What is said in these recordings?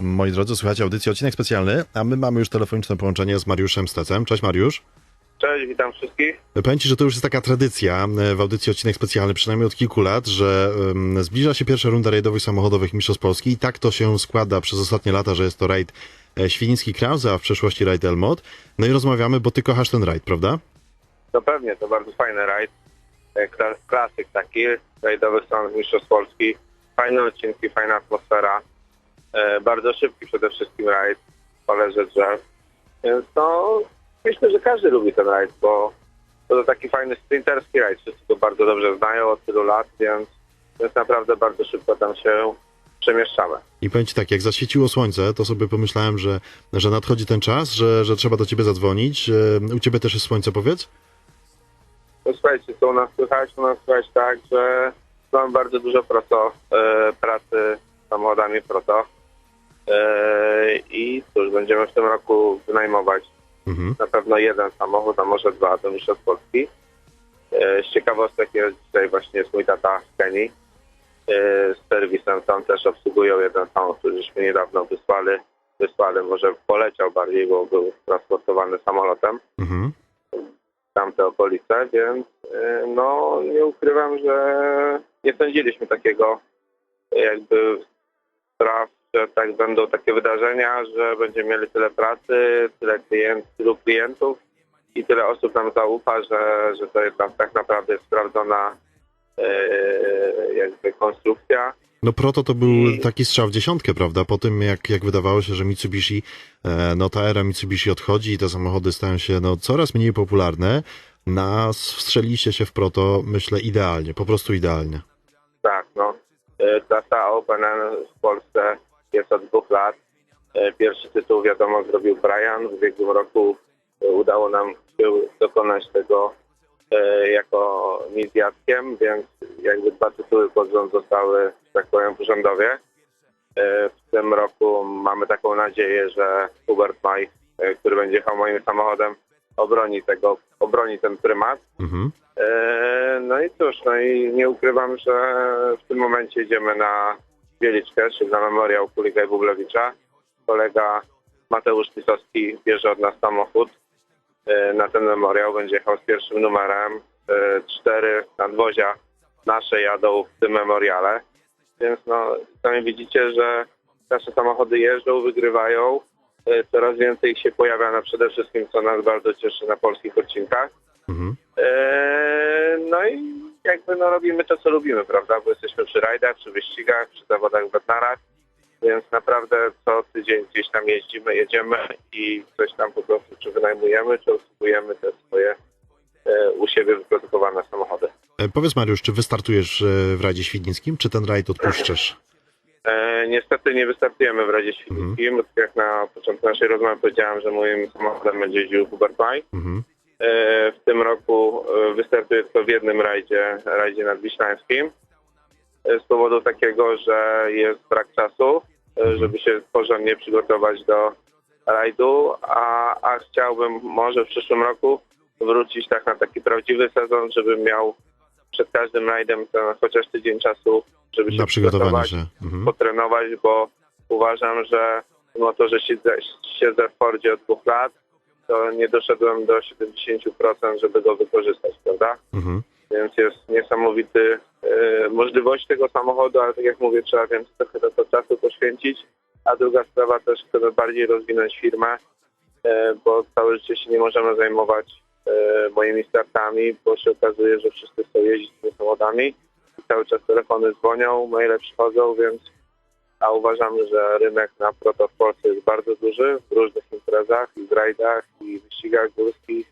Moi drodzy, słuchajcie audycji, odcinek specjalny, a my mamy już telefoniczne połączenie z Mariuszem Stecem. Cześć Mariusz. Cześć, witam wszystkich. Powiem Ci, że to już jest taka tradycja e, w audycji odcinek specjalny, przynajmniej od kilku lat, że um, zbliża się pierwsza runda rajdowych samochodowych Mistrzostw Polski i tak to się składa przez ostatnie lata, że jest to rajd e, Świniński Krause, a w przeszłości rajd Elmot. No i rozmawiamy, bo Ty kochasz ten rajd, prawda? To pewnie, to bardzo fajny rajd. E, kla- Klasyk taki, rajdowy Stanów Mistrzostw Polski. Fajne odcinki, fajna atmosfera. E, bardzo szybki przede wszystkim rajd, poleże drzew. Więc no, myślę, że każdy lubi ten rajd, bo to taki fajny sprinterski rajd. Wszyscy to bardzo dobrze znają od tylu lat, więc, więc naprawdę bardzo szybko tam się przemieszczamy. I powiem Ci tak, jak zaświeciło słońce, to sobie pomyślałem, że, że nadchodzi ten czas, że, że trzeba do Ciebie zadzwonić. E, U Ciebie też jest słońce, powiedz? No słuchajcie, co u nas słychać? U nas słychać tak, że mam bardzo dużo proto, e, pracy z samochodami proto. E, I cóż, będziemy w tym roku wynajmować Mhm. na pewno jeden samochód, a może dwa do Mistrzostw Polski. E, z ciekawostek jest dzisiaj właśnie jest mój tata z Kenii. E, z serwisem tam też obsługują jeden samochód, któryśmy niedawno wysłali. Wysłali, może poleciał bardziej, bo był transportowany samolotem Mhm. tamte okolice, więc no nie ukrywam, że nie sądziliśmy takiego jakby spraw, że tak będą takie wydarzenia, że będziemy mieli tyle pracy, tyle klient, tylu klientów i tyle osób nam zaufa, że, że to jest tam tak naprawdę jest sprawdzona y, jakby konstrukcja. No Proto to był taki strzał w dziesiątkę, prawda? Po tym jak, jak wydawało się, że Mitsubishi, e, no ta era Mitsubishi odchodzi i te samochody stają się no, coraz mniej popularne, nas wstrzeliście się w Proto, myślę, idealnie, po prostu idealnie. Tak, no. Y, Klasa Open w Polsce jest od dwóch lat. Y, Pierwszy tytuł, wiadomo, zrobił Brian. W ubiegłym roku y, udało nam się dokonać tego y, jako mi więc jakby dwa tytuły pod rząd zostały, tak powiem, w rządowie. W tym roku mamy taką nadzieję, że Hubert Maj, który będzie jechał moim samochodem, obroni tego, obroni ten prymat. Mhm. E, No i cóż, no i nie ukrywam, że w tym momencie idziemy na Wieliczkę, czyli na memoriał Kulika i Bublewicza. Kolega Mateusz Pisowski bierze od nas samochód e, na ten memoriał, będzie jechał z pierwszym numerem. E, Cztery nadwozia nasze jadą w tym memoriale, więc no sami widzicie, że nasze samochody jeżdżą, wygrywają. E, Coraz więcej ich się pojawia na przede wszystkim, co nas bardzo cieszy na polskich odcinkach. Mhm. No i jakby no robimy to, co lubimy, prawda? Bo jesteśmy przy rajdach, przy wyścigach, przy zawodach w Bednarach, więc naprawdę co tydzień gdzieś tam jeździmy, jedziemy i coś tam po prostu czy wynajmujemy, czy obsługujemy te swoje e, u siebie wyprodukowane samochody. E, Powiedz Mariusz, czy wystartujesz e, w Rajdzie Świdnickim, czy ten rajd odpuszczasz? E, niestety nie wystartujemy w Radzie Świdnickim, bo tak jak na początku naszej rozmowy powiedziałem, że moim samochodem będzie jeździł Hubert Maj. Mhm. E, W tym roku e, wystartuję tylko w jednym rajdzie, rajdzie nadwiślańskim. E, Z powodu takiego, że jest brak czasu, żeby się porządnie przygotować do rajdu, a, a chciałbym może w przyszłym roku wrócić tak na taki prawdziwy sezon, żebym miał przed każdym rajdem ten chociaż tydzień czasu, żeby się Na przygotować się. Mhm. potrenować, bo uważam, że mimo to, że siedzę, siedzę w Fordzie od dwóch lat, to nie doszedłem do 70%, żeby go wykorzystać, prawda? Mhm. Więc jest niesamowity e, możliwość tego samochodu, ale tak jak mówię, trzeba więc trochę do tego czasu poświęcić. A druga sprawa też chcemy bardziej rozwinąć firmę, e, bo całe życie się nie możemy zajmować e, moimi startami, bo się okazuje, że wszyscy chcą jeździć tymi samochodami cały czas telefony dzwonią, maile przychodzą, więc a uważamy, że rynek na proto w Polsce jest bardzo duży w różnych imprezach i w rajdach i wyścigach górskich,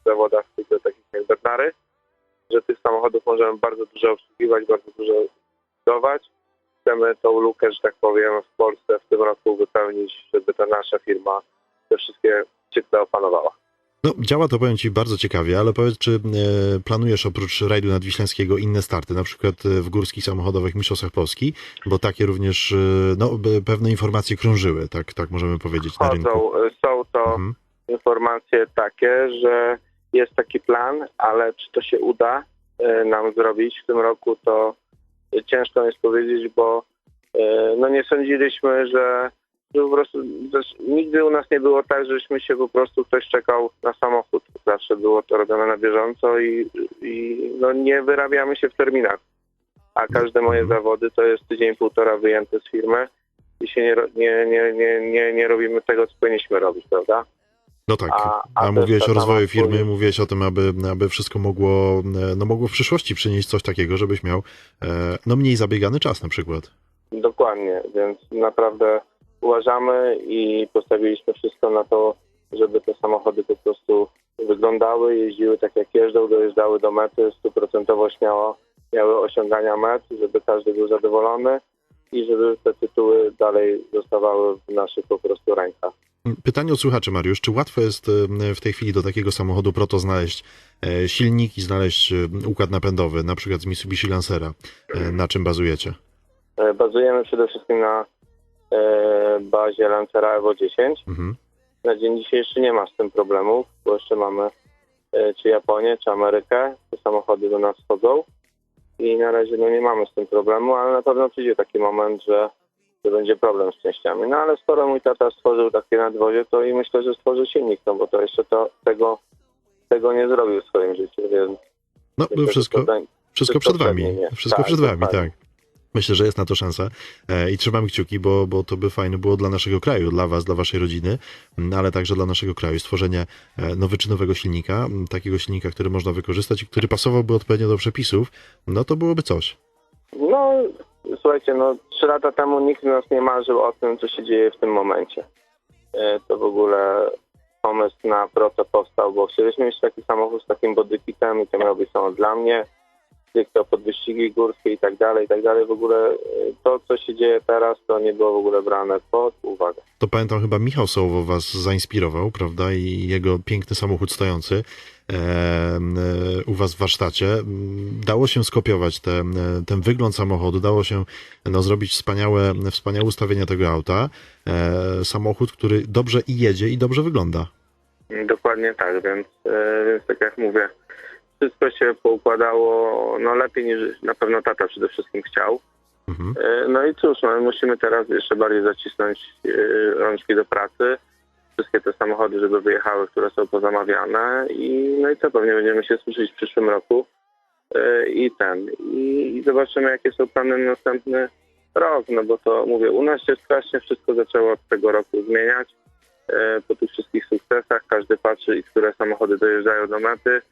w zawodach tylko takich jak Bednary, że tych samochodów możemy bardzo dużo obsługiwać, bardzo dużo budować. Chcemy tą lukę, że tak powiem, w Polsce w tym roku wypełnić, żeby ta nasza firma te wszystkie cykle opanowała. No, działa to, powiem Ci, bardzo ciekawie, ale powiedz, czy e, planujesz oprócz rajdu nadwiślańskiego inne starty, na przykład e, w górskich samochodowych mistrzostwach Polski, bo takie również, e, no, pewne informacje krążyły, tak, tak możemy powiedzieć, na rynku. Chodzą, są to Mhm. informacje takie, że jest taki plan, ale czy to się uda nam zrobić w tym roku, to ciężko jest powiedzieć, bo no nie sądziliśmy, że po prostu też nigdy u nas nie było tak, żeśmy się po prostu ktoś czekał na samochód. Zawsze było to robione na bieżąco i, i no nie wyrabiamy się w terminach. A każde moje Mhm. zawody to jest tydzień, półtora wyjęte z firmy i się nie, nie, nie, nie, nie, nie robimy tego, co powinniśmy robić, prawda? No tak, A- a, a mówiłeś o rozwoju firmy, wspólnie- mówiłeś o tym, aby, aby wszystko mogło, no mogło w przyszłości przynieść coś takiego, żebyś miał e, no mniej zabiegany czas na przykład. Dokładnie, więc naprawdę uważamy i postawiliśmy wszystko na to, żeby te samochody po prostu wyglądały, jeździły tak jak jeżdżą, dojeżdżały do mety, stuprocentowo śmiało miały osiągania met, żeby każdy był zadowolony i żeby te tytuły dalej zostawały w naszych po prostu rękach. Pytanie od słuchaczy, Mariusz. Czy łatwo jest e, w tej chwili do takiego samochodu proto znaleźć e, silnik i znaleźć e, układ napędowy, na przykład z Mitsubishi Lancera? E, Na czym bazujecie? E, Bazujemy przede wszystkim na bazie Lancera Evo 10. Mhm. Na dzień dzisiejszy nie ma z tym problemów, bo jeszcze mamy e, czy Japonię, czy Amerykę. Te samochody do nas wchodzą i na razie no, nie mamy z tym problemu, ale na pewno przyjdzie taki moment, że, że będzie problem z częściami. No ale skoro mój tata stworzył takie nadwozie, to i myślę, że stworzy silnik, no bo to jeszcze to, tego, tego nie zrobił w swoim życiu, więc No, myślę, że wszystko, to będzie- wszystko wszystko przed przed wami. Wszystko Tak, przed wami, tak. Myślę, że jest na to szansa e, i trzymamy kciuki, bo, bo to by fajne było dla naszego kraju, dla was, dla waszej rodziny, ale także dla naszego kraju. Stworzenie e, nowyczynowego silnika, takiego silnika, który można wykorzystać i który pasowałby odpowiednio do przepisów, no to byłoby coś. No, słuchajcie, no trzy lata temu nikt z nas nie marzył o tym, co się dzieje w tym momencie. E, To w ogóle pomysł na proto powstał, bo chcieliśmy mieć taki samochód z takim bodykitem i to miał być samochód dla mnie, stricte pod wyścigi górskie i tak dalej, i tak dalej. W ogóle e, to, co się dzieje teraz, to nie było w ogóle brane pod uwagę. To pamiętam chyba Michał Sołowo was zainspirował, prawda? I jego piękny samochód stojący e, e, u was w warsztacie. Dało się skopiować te, ten wygląd samochodu, dało się no, zrobić wspaniałe, wspaniałe ustawienie tego auta. Samochód, który dobrze i jedzie i dobrze wygląda. Dokładnie tak, więc, więc tak jak mówię, wszystko się poukładało no lepiej niż na pewno tata przede wszystkim chciał. Mhm. E, No i cóż, no, musimy teraz jeszcze bardziej zacisnąć e, rączki do pracy. Wszystkie te samochody, żeby wyjechały, które są pozamawiane i no i co, pewnie będziemy się słyszeć w przyszłym roku e, i ten. I, I zobaczymy, jakie są plany na następny rok, no bo to mówię, u nas się strasznie wszystko zaczęło od tego roku zmieniać. Po tych wszystkich sukcesach każdy patrzy, i które samochody dojeżdżają do mety,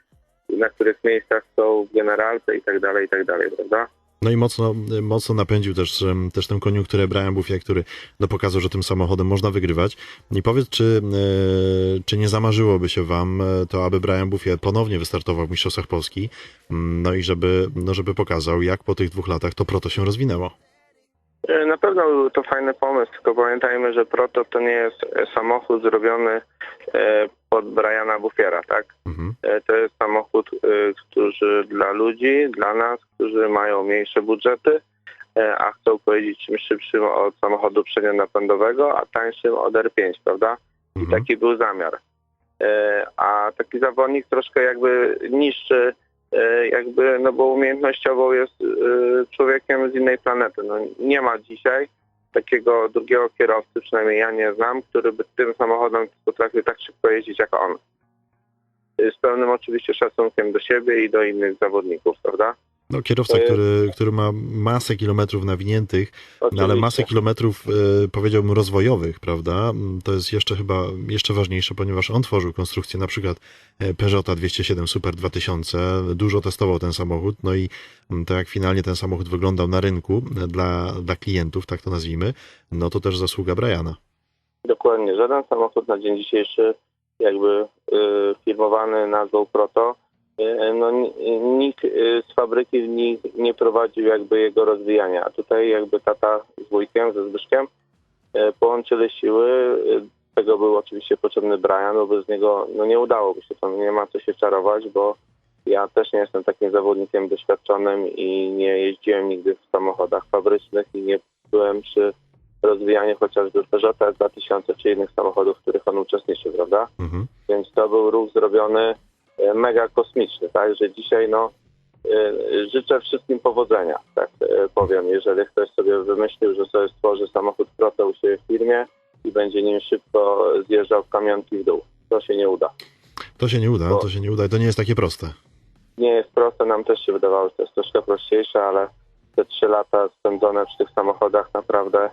na których miejscach są w generalce i tak dalej, i tak dalej, prawda? No i mocno, mocno napędził też, też tę koniunkturę Brian Buffie, który no, pokazał, że tym samochodem można wygrywać. I powiedz, czy, e, czy nie zamarzyłoby się wam e, to, aby Brian Buffie ponownie wystartował w Mistrzostwach Polski, Mm, no i żeby, no, żeby pokazał, jak po tych dwóch latach to proto się rozwinęło. E, Na pewno był to fajny pomysł, tylko pamiętajmy, że Proto to nie jest samochód zrobiony pod Briana Buffiera, tak? Mhm. E, To jest samochód, e, który dla ludzi, dla nas, którzy mają mniejsze budżety, e, a chcą pojeździć czymś szybszym od samochodu przednionapędowego, a tańszym od R5, prawda? I Mhm. taki był zamiar. A taki zawodnik troszkę jakby niszczy, jakby, no bo umiejętnościowo jest człowiekiem z innej planety. No, nie ma dzisiaj takiego drugiego kierowcy, przynajmniej ja nie znam, który by tym samochodem potrafił tak szybko jeździć jak on. E, Z pełnym oczywiście szacunkiem do siebie i do innych zawodników, prawda? No, kierowca, jest- który, który ma masę kilometrów nawiniętych, no, ale Oczywiście. masę kilometrów, e, powiedziałbym, rozwojowych, prawda? Mm, To jest jeszcze chyba jeszcze ważniejsze, ponieważ on tworzył konstrukcję na przykład e, Peugeota 207 Super 2000, dużo testował ten samochód, no i mm, to jak finalnie ten samochód wyglądał na rynku e, dla, dla klientów, tak to nazwijmy, no to też zasługa Briana. Dokładnie. Żaden samochód na dzień dzisiejszy jakby y, firmowany nazwą Proto, no ni- nikt y, z fabryki nikt nie prowadził jakby jego rozwijania. A tutaj jakby tata z wujkiem, ze Zbyszkiem y, połączyli siły. Y, tego był oczywiście potrzebny Brian, bo bez niego no nie udałoby się. To nie ma co się czarować, bo ja też nie jestem takim zawodnikiem doświadczonym i nie jeździłem nigdy w samochodach fabrycznych i nie byłem przy rozwijaniu chociażby Peugeota 2000 czy innych samochodów, w których on uczestniczył, prawda? Mhm. Więc to był ruch zrobiony mega kosmiczny, tak? Że dzisiaj no e, życzę wszystkim powodzenia, tak e, powiem. Jeżeli ktoś sobie wymyślił, że sobie stworzy samochód proto u siebie w firmie, i będzie nim szybko zjeżdżał w kamionki w dół. To się nie uda. To się nie uda, Bo- to się nie uda i to nie jest takie proste. Nie jest proste, nam też się wydawało, że to jest troszkę prościejsze, ale te trzy lata spędzone przy tych samochodach naprawdę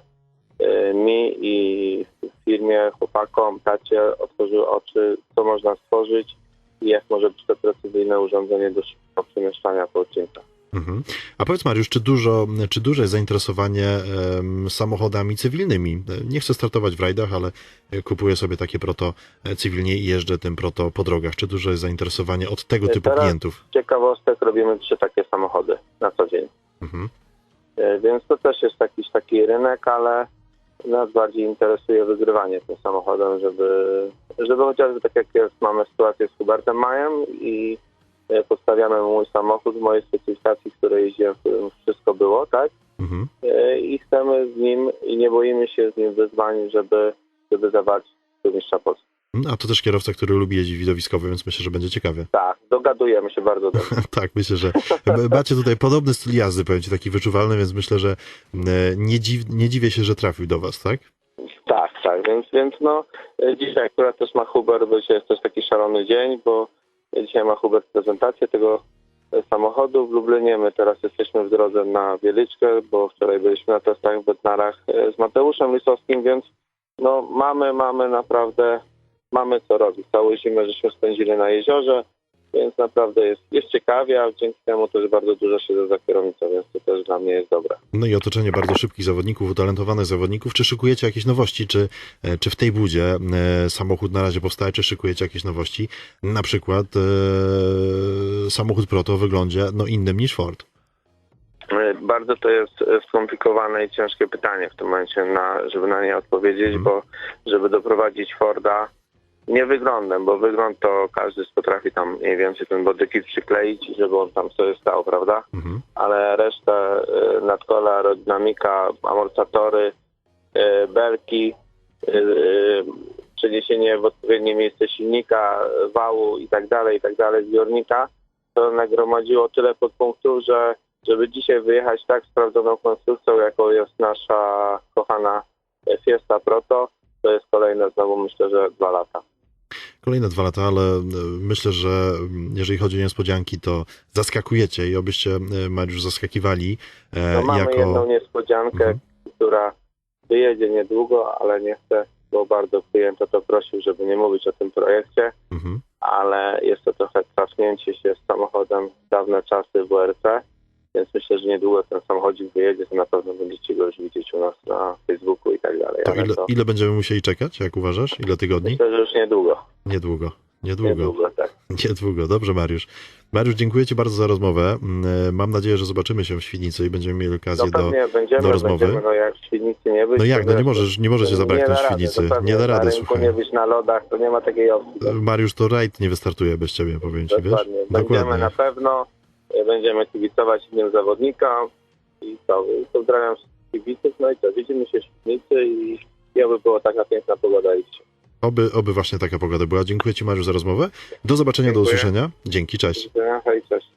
mi i w firmie, chłopakom, tacie otworzyły oczy, co można stworzyć i jak może być to precyzyjne urządzenie do szybkiego przemieszczania po odcinkach. Mhm. A powiedz Mariusz, czy dużo, czy duże jest zainteresowanie em, samochodami cywilnymi? Nie chcę startować w rajdach, ale e, kupuję sobie takie proto e, cywilnie i jeżdżę tym proto po drogach. Czy duże jest zainteresowanie od tego typu teraz- klientów? Ciekawostek robimy trzy takie samochody na co dzień. Mhm. E, Więc to też jest jakiś taki rynek, ale nas bardziej interesuje wygrywanie tym samochodem, żeby, żeby chociażby tak jak jest, mamy sytuację z Hubertem Majem i e, postawiamy mój samochód w mojej specyfikacji, w której jeździłem, w którym wszystko było, tak? Mhm. E, I chcemy z nim i nie boimy się z nim wyzwań, żeby, żeby zawalczyć do mistrza Polski. A to też kierowca, który lubi jeździć widowiskowo, więc myślę, że będzie ciekawie. Tak, dogadujemy się bardzo dobrze. tak, myślę, że macie tutaj podobny styl jazdy, powiem ci, taki wyczuwalny, więc myślę, że m, nie, dziw, nie dziwię się, że trafił do was, tak? Więc, więc no e, dzisiaj akurat też ma Hubert, bo dzisiaj jest też taki szalony dzień, bo dzisiaj ma Hubert prezentację tego e, samochodu w Lublinie. My teraz jesteśmy w drodze na Wieliczkę, bo wczoraj byliśmy na testach w Betnarach e, z Mateuszem Lisowskim, więc no mamy, mamy naprawdę, mamy co robić. Całą zimę żeśmy spędzili na jeziorze, więc naprawdę jest, jest ciekawie, a dzięki temu też bardzo dużo siedzę za kierownicą, więc to też dla mnie jest dobre. No i otoczenie bardzo szybkich zawodników, utalentowanych zawodników. Czy szykujecie jakieś nowości? Czy, e, czy w tej budzie e, samochód na razie powstaje? Czy szykujecie jakieś nowości? Na przykład e, samochód Proto wyglądzie no, innym niż Ford. E, Bardzo to jest skomplikowane i ciężkie pytanie w tym momencie, na, żeby na nie odpowiedzieć, Mhm. bo żeby doprowadzić Forda nie wyglądem, bo wygląd to każdy potrafi tam mniej więcej ten bodykit przykleić, żeby on tam sobie stał, prawda? Mhm. Ale resztę e, nadkola, aerodynamika, amortyzatory, e, belki, e, przeniesienie w odpowiednie miejsce silnika, wału i tak dalej, i tak dalej, zbiornika, to nagromadziło tyle podpunktów, że żeby dzisiaj wyjechać tak sprawdzoną konstrukcją, jaką jest nasza kochana Fiesta Proto, to jest kolejne znowu myślę, że dwa lata. Kolejne dwa lata, ale e, myślę, że jeżeli chodzi o niespodzianki, to zaskakujecie i obyście, e, Mariusz, zaskakiwali e, No mamy jako... jedną niespodziankę, Mhm. która wyjedzie niedługo, ale nie chcę, bo bardzo klient o to prosił, żeby nie mówić o tym projekcie, Mhm. ale jest to trochę trafnięcie się z samochodem w dawne czasy WRC, więc myślę, że niedługo ten samochodzik wyjedzie, to na pewno będziecie go już widzieć u nas na Facebooku i tak dalej. To ile, to ile będziemy musieli czekać, jak uważasz? Ile tygodni? myślę, że już niedługo. Niedługo. Niedługo. Niedługo, tak. Niedługo. Dobrze, Mariusz. Mariusz, dziękuję Ci bardzo za rozmowę. Mm, e, Mam nadzieję, że zobaczymy się w Świdnicy i będziemy mieli No okazję do... pewnie będziemy, do rozmowy. będziemy, no jak w Świdnicy nie być. No to jak, no nie wiesz, możesz, nie możesz się zabraknąć w Świdnicy. to Nie da rady, słuchaj. nie być na lodach, to nie ma takiej opcji. E, Mariusz, to rajd nie wystartuje bez Ciebie, powiem Ci, wiesz? Dokładnie. Będziemy na pewno, e, będziemy kibicować innym zawodnikom i co, i pozdrawiam wszystkich kibiców, no i co, widzimy się w Świdnicy i i oby była taka piękna pogoda i się. Oby, oby właśnie taka pogoda była. Dziękuję Ci, Mariusz, za rozmowę. Do zobaczenia, do Dziękuję. usłyszenia. Dzięki, cześć. Hej, cześć.